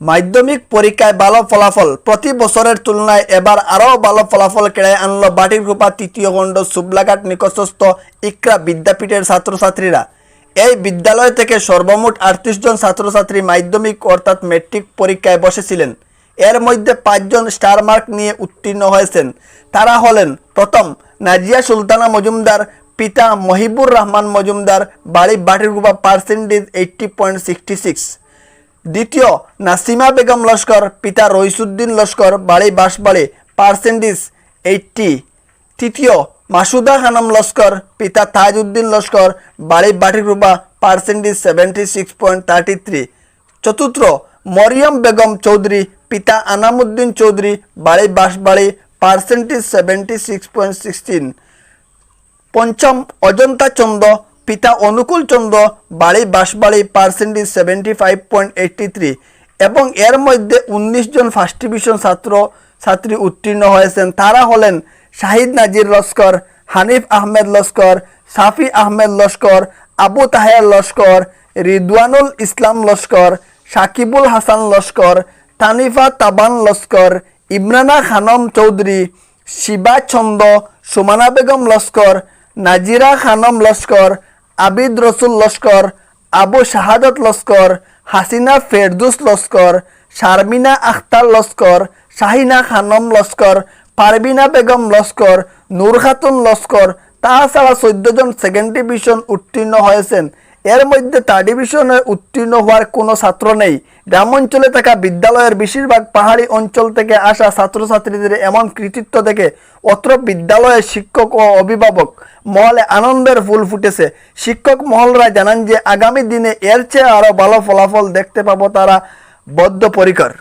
মাধ্যমিক পরীক্ষায় ভালো ফলাফল। প্রতি বছরের তুলনায় এবার আরও ভালো ফলাফল কেড়ে আনলো। বাটির গ্রুপা তৃতীয় খণ্ড সুবলাঘাট নিকটস্থ ইকরা বিদ্যাপীঠের ছাত্রছাত্রীরা এই বিদ্যালয় থেকে সর্বমোট আটত্রিশ জন ছাত্রছাত্রী মাধ্যমিক অর্থাৎ মেট্রিক পরীক্ষায় বসেছিলেন। এর মধ্যে পাঁচজন স্টার মার্ক নিয়ে উত্তীর্ণ হয়েছেন তারা হলেন প্রথম নাজিয়া সুলতানা মজুমদার পিতা মহিবুর রহমান মজুমদার বাড়ি Batirgupa percentage eighty point sixty six দ্বিতীয়, নাসিমা বেগম লস্কর, পিতা রইসুদ্দিন লস্কর, বাড়ি বাঁশবাড়ি পার্সেন্টেজ এইটটি। তৃতীয়, মাসুদা খানম লস্কর, পিতা তাজউদ্দিন লস্কর, বাড়ি Batirgupa percentage seventy six point thirty three. চতুর্থ, মরিয়ম বেগম চৌধুরী, পিতা আনামুদ্দিন চৌধুরী, বাড়ি Banshbari percentage seventy six point sixteen. পঞ্চম, অজন্তা চন্দ্র পিতা অনুকূল চন্দ্র বাড়ি Banshbari percentage seventy five point eighty three এবং এর মধ্যে উনিশ জন ফার্স্ট ডিভিশন ছাত্র, ছাত্রী উত্তীর্ণ হয়েছেন। তারা হলেন শাহিদ নাজির লস্কর, হানিফ আহমেদ লস্কর, সাফি আহমেদ লস্কর, আবু তাহের লস্কর, রিদওয়ানুল ইসলাম লস্কর, সাকিবুল হাসান লস্কর, তানিফা তাবান লস্কর, ইমরানা খানম চৌধুরী, শিবা চন্দ সুমানা বেগম লস্কর, নাজিরা খানম লস্কর আবিদ রসুল লস্কর, আবু শাহাদত লস্কর, হাসিনা ফেরদুস লস্কর, শারমিনা আখতার লস্কর, শাহিনা খানম লস্কর পারবিনা বেগম লস্কর নূর খাতুন লস্কর, তাছাড়া চোদ্দ জন সেকেন্ড ডিভিশন উত্তীর্ণ হয়েছেন। এর মধ্যে থার্ড ডিভিশনে উত্তীর্ণ হওয়ার কোনো ছাত্র নেই। গ্রামাঞ্চলে থাকা বিদ্যালয়ের বেশিরভাগ পাহাড়ি অঞ্চল থেকে আসা ছাত্রছাত্রীদের এমন কৃতিত্ব দেখে অত্র বিদ্যালয়ের শিক্ষক ও অভিভাবক মহলে আনন্দের ফুল ফুটেছে। শিক্ষক মহলরা জানান যে, আগামী দিনে এর চেয়ে আরও ভালো ফলাফল দেখতে পাবো তারা বদ্ধপরিকর।